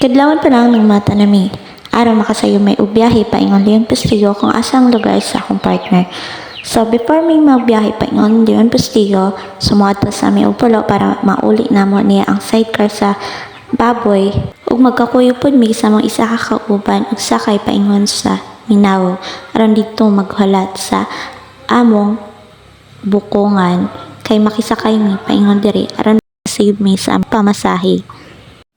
Kadlawan pa lang ng mata nami. Araw makasayo may ubiyahe pa ingon Leon Postigo kung asang lugar sa akong partner. So before may magbiyahe pa ingon Leon Postigo, sumuot sa aming upulo para mauli na mo niya ang sidecar sa baboy ug magkakuyo pod mi sa mga isa ka kauban ug sakay paingon sa Minaw aron dito maghalat sa among bukongan kay makisakay mi paingon diri aron save mi sa pamasahe.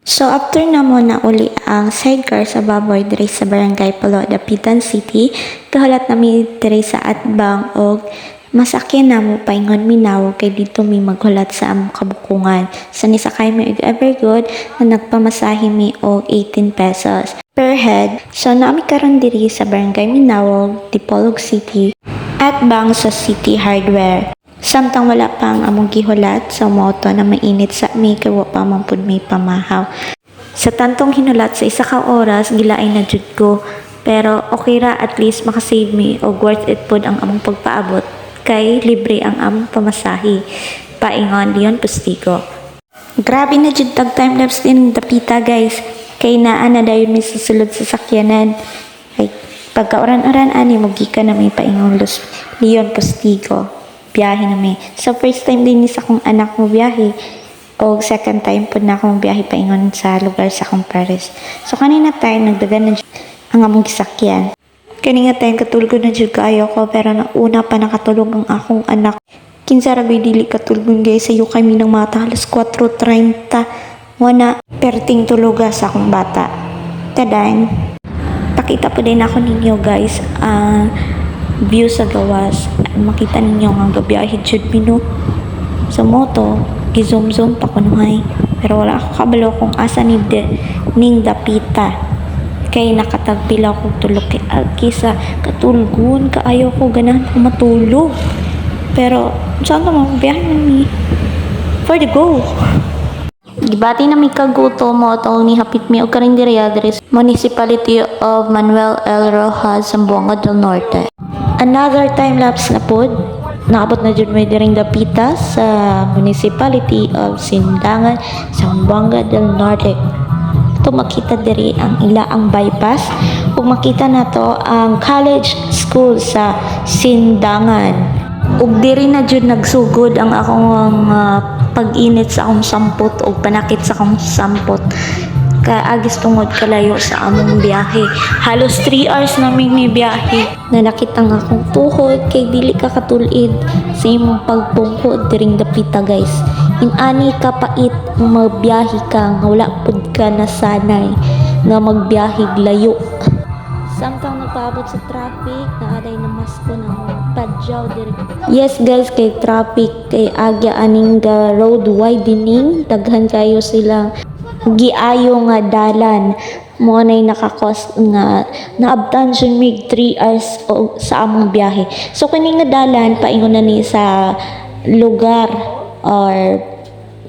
So after na mo na uli ang sidecar sa baboy diri sa barangay Pulo, Dapitan City, kahalat nami diri sa Atbang og masakyan na mo paingon minaw kay dito mi maghulat sa among kabukungan. Sa nisakay mi og Evergood na nagpamasahe mi og 18 pesos per head. So naami karon diri sa barangay Minawog, Dipolog City, Atbang sa City Hardware. Samtang wala pa ang among gihulat sa moto na mainit sa mi kay pa man pud may pamahaw. Sa tantong hinulat sa isa ka oras gilaay na jud ko. Pero okay ra at least makasave me o worth it pod ang among pagpaabot kay libre ang among pamasahe. Paingon Leon Postigo. Grabe na jud tag time lapse din dapita guys. Kay naa na dayon mi susulod sa sakyanan. Ay pagkaoran-oran ani mo na may paingon Leon Postigo biyahe na may. So, first time din sa akong anak mo biyahe. O second time po na akong biyahe paingon sa lugar sa akong Paris. So, kanina tayo nagdagan na ang among gisakyan. Kanina tayo katulog na dyan kaayo ko pero nauna pa nakatulog ang akong anak. Kinsa ragoy dili katulog guys sayo kami ng mata halos 4.30 wana perting tuluga sa akong bata. Tadaan. Pakita po din ako ninyo guys ang view sa gawas. Makita ninyo ang gabiyahe jud mino sa moto. Gizum-zoom pa kunuhay. Pero wala ako kabalo kung asa ni de, ning dapita. Kay nakatagpila ko tulog kay Alki sa katulgun. Kaayo ko ganahan ko matulog. Pero saan naman biyahe na ni? For the go! Gibati na may kaguto mo atong ni hapit mi og karinderiya diri Municipality of Manuel L. Rojas, Zamboanga del Norte. Another time lapse na pod. Naabot na jud may diring dapita sa Municipality of Sindangan, Zamboanga del Norte. Ito makita diri ang ila ang bypass ug makita na to ang college school sa Sindangan. Ug diri na jud nagsugod ang akong uh, pag-init sa akong sampot ug panakit sa akong sampot kaagis tungod kalayo sa among biyahe. Halos 3 hours namin ni biyahe. Nanakit ang akong tuhod kay dili ka katulid sa imong pagpungkod diring dapita guys. Inani ka pait magbiyahe ka nga wala pud ka nasanay nga magbiyahe layo. Samtang nagpaabot sa traffic, naaday na masko ng padyaw diri. Yes guys, kay traffic, kay agya aning the road widening, daghan kayo silang giayo nga dalan mo nay nakakos nga naabtan siya mig 3 hours o, sa among biyahe. So kini nga dalan paingon na ni sa lugar or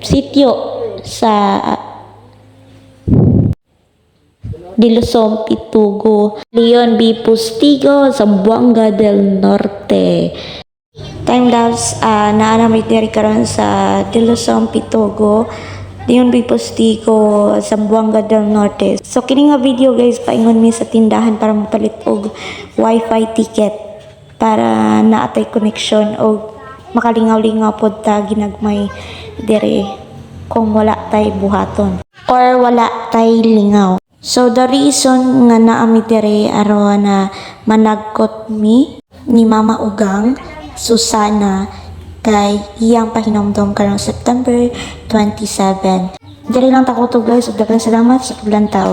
sityo sa Dilusom, Pitugo, Leon B. Pustigo, Zamboanga del Norte. Time lapse, uh, naanamay diri karon sa Dilusom, Pitugo, Leon B. Pustigo, Zamboanga del Norte. So kini nga video guys, paingon mi sa tindahan para mapalit og wifi ticket para naatay connection og makalingaw-lingaw pod ta ginagmay diri kung wala tay buhaton or wala tay lingaw. So the reason nga naami diri aron na managkot mi ni Mama Ugang Susana kay iyang pahinomdom karong September 27. Diri lang ta ko to guys, ug daghang salamat sa paglantaw.